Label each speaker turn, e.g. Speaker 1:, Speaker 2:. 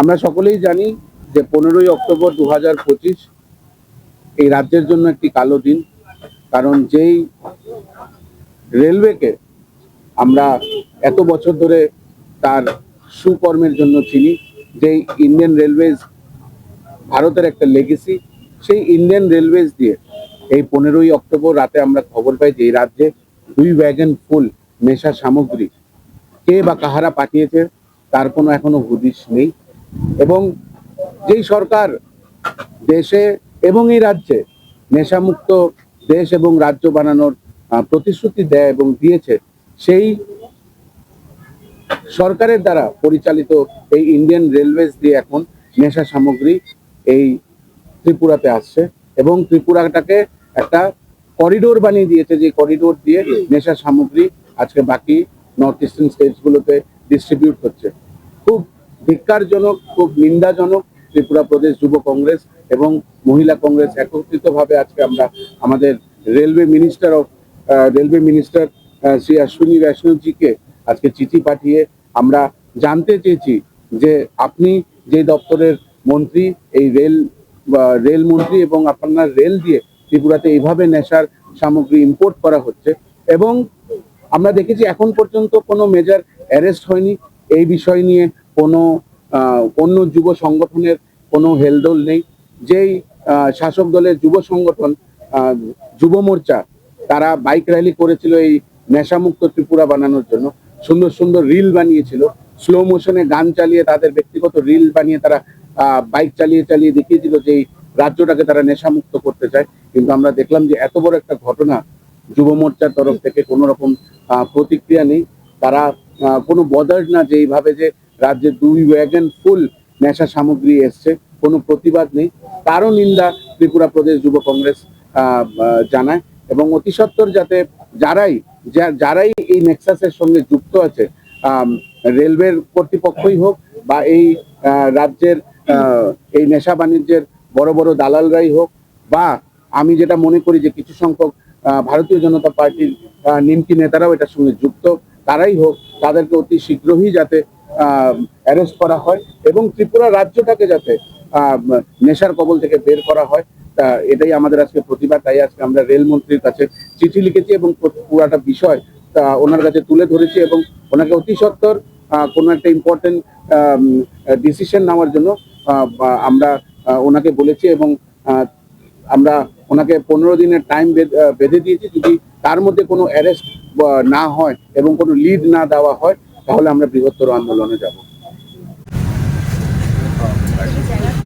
Speaker 1: আমরা সকলেই জানি যে পনেরোই অক্টোবর দু হাজার পঁচিশ এই রাজ্যের জন্য একটি কালো দিন, কারণ যেই রেলওয়েকে আমরা এত বছর ধরে তার সুকর্মের জন্য চিনি, যেই ইন্ডিয়ান রেলওয়েজ ভারতের একটা লেগেসি সেই ইন্ডিয়ান রেলওয়েজ দিয়ে এই পনেরোই অক্টোবর রাতে আমরা খবর পাই যে এই রাজ্যে দুই ওয়াগন ফুল নেশা সামগ্রী। কে বা কাহারা পাঠিয়েছে তার কোনো এখনও হুদিশ নেই। এবং যেই সরকার দেশে এবং এই রাজ্যে নেশামুক্ত দেশ এবং রাজ্য বানানোর প্রতিশ্রুতি দেয় এবং দিয়েছে সেই সরকারের দ্বারা পরিচালিত এই ইন্ডিয়ান রেলওয়েজ দিয়ে এখন নেশা সামগ্রী এই ত্রিপুরাতে আসছে এবং ত্রিপুরাটাকে একটা করিডোর বানিয়ে দিয়েছে যে করিডোর দিয়ে নেশা সামগ্রী আজকে বাকি নর্থ ইস্টার্ন স্টেটসগুলোতে ডিস্ট্রিবিউট হচ্ছে। খুব ধিক্কারজনক, খুব নিন্দাজনক ত্রিপুরা প্রদেশ যুব কংগ্রেস এবং মহিলা কংগ্রেস একত্রিতভাবে আজকে আমরা আমাদের railway minister of railway minister Shri Ashwini বৈষ্ণবজিকে আজকে চিঠি পাঠিয়ে আমরা জানতে চেয়েছি যে আপনি যে দপ্তরের মন্ত্রী, এই রেল রেল মন্ত্রী এবং আপনার রেল দিয়ে ত্রিপুরাতে এইভাবে নেশার সামগ্রী ইম্পোর্ট করা হচ্ছে এবং আমরা দেখেছি এখন পর্যন্ত কোনো মেজর অ্যারেস্ট হয়নি। এই বিষয় নিয়ে কোনো অন্য যুব সংগঠনের কোনো হেলদোল নেই। যেই শাসক দলের যুব সংগঠন যুব মোর্চা, তারা বাইক র্যালি করেছিল এই নেশামুক্ত ত্রিপুরা বানানোর জন্য। সুন্দর সুন্দর রিল বানিয়েছিল। স্লো মোশনে গান চালিয়ে তাদের ব্যক্তিগত রিল বানিয়ে তারা বাইক চালিয়ে চালিয়ে দেখিয়েছিল যে এই রাজ্যটাকে তারা নেশামুক্ত করতে চায়। কিন্তু আমরা দেখলাম যে এত বড় একটা ঘটনা যুব মোর্চার তরফ থেকে কোনো রকম প্রতিক্রিয়া নেই। তারা কোনো বদার না যে এইভাবে যে রাজ্যে দুই ওয়াগন ফুল নেশা সামগ্রী এসছে, কোনো প্রতিবাদ নেই। তারও নিন্দা ত্রিপুরা প্রদেশ যুব কংগ্রেস জানায় এবং অতি সত্বর যাতে যারাই যারাই এই নেক্সাসের সঙ্গে যুক্ত আছে রেলওয়ের কর্তৃপক্ষই হোক বা এই রাজ্যের এই নেশা বাণিজ্যের বড় বড় দালালরাই হোক বা আমি যেটা মনে করি যে কিছু সংখ্যক ভারতীয় জনতা পার্টির নিমকি নেতারাও এটার সঙ্গে যুক্ত। তারাই হোক তাদেরকে অতি শীঘ্রই যাতে অ্যারেস্ট করা হয় এবং ত্রিপুরা রাজ্যটাকে যাতে নেশার কবল থেকে বের করা হয়। তা এটাই আমাদের আজকে প্রতিবাদ। তাই আজকে আমরা রেলমন্ত্রীর কাছে চিঠি লিখেছি এবং পুরাটা বিষয় তা ওনার কাছে তুলে ধরেছি এবং ওনাকে অতি সত্বর আহ, কোনো একটা ইম্পর্টেন্ট ডিসিশন নেওয়ার জন্য আমরা ওনাকে বলেছি এবং আমরা ওনাকে পনেরো দিনের টাইম বেঁধে দিয়েছি। যদি তার মধ্যে কোনো অ্যারেস্ট না হয় এবং কোনো লিড না দেওয়া হয়, তাহলে আমরা বৃহত্তর আন্দোলনে যাব।